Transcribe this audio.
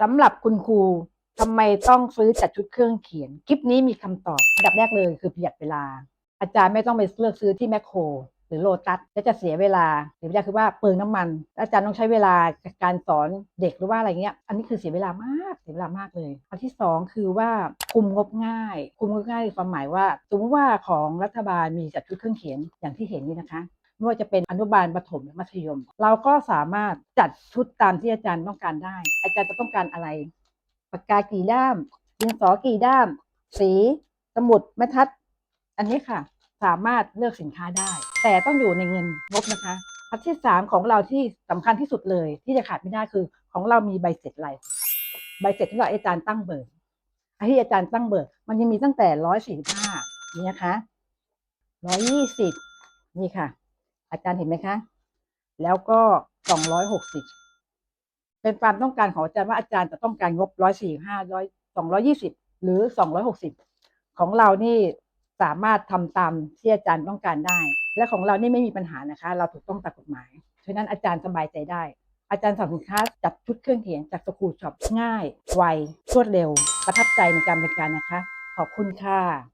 สำหรับคุณครูทำไมต้องซื้อจัดชุดเครื่องเขียน คลิปนี้มีคำตอบอันดับแรกเลยคือประหยัดเวลา อาจารย์ไม่ต้องไปเลือกซื้อที่แมคโคร หรือโลตัสและจะเสียเวลาเสียเวลาคือว่าเปลืองน้ำมัน อาจารย์ต้องใช้เวลาการสอนเด็กหรือว่าอะไรเงี้ย อันนี้คือเสียเวลามากเสียเวลามากเลยอันที่สองคือว่าคุมงบง่าย คุมงบง่ายความหมายว่าสมมติว่าของรัฐบาลมีจัดชุดเครื่องเขียนอย่างที่เห็นนี่นะคะ ไม่ว่าจะเป็นอนุบาลประถมและมัธยม เราก็สามารถจัดชุดตามที่อาจารย์ต้องการได้ อาจารย์จะต้องการอะไรปากกากี่ด้ามดินสอกี่ด้าม สีสมุดบรรทัด อันนี้ค่ะ สามารถเลือกสินค้าได้ แต่ต้องอยู่ในเงินงบนะคะอันที่สามของเราที่สำคัญที่สุดเลย ที่จะขาดไม่ได้คือ ของเรามีใบเสร็จรายใบเสร็จที่เราอาจารย์ตั้งเบิกไอ้ที่อาจารย์ตั้งเบิก มันยังมีตั้งแต่ร้อยสี่ห้านี่นะคะร้อยยี่สิบนี่ค่ะ อาจารย์เห็นไหมคะ แล้วก็สองร้อยหกสิบเป็นความต้องการของอาจารย์ว่าอาจารย์จะต้องการงบร้อยสี่ห้าร้อยสองร้อยี่สิบหรือสองร้อยหกสิบของเรานี่สามารถทำตามที่อาจารย์ต้องการได้ และของเรานี่ไม่มีปัญหานะคะ เราถูกต้องตามกฎหมายฉะนั้นอาจารย์สบายใจได้ อาจารย์สั่งสินค้าจัดชุดเครื่องเขียนจากสกูช็อปง่าย ไวรวดเร็ว ประทับใจในการบริการนะคะ ขอบคุณค่ะ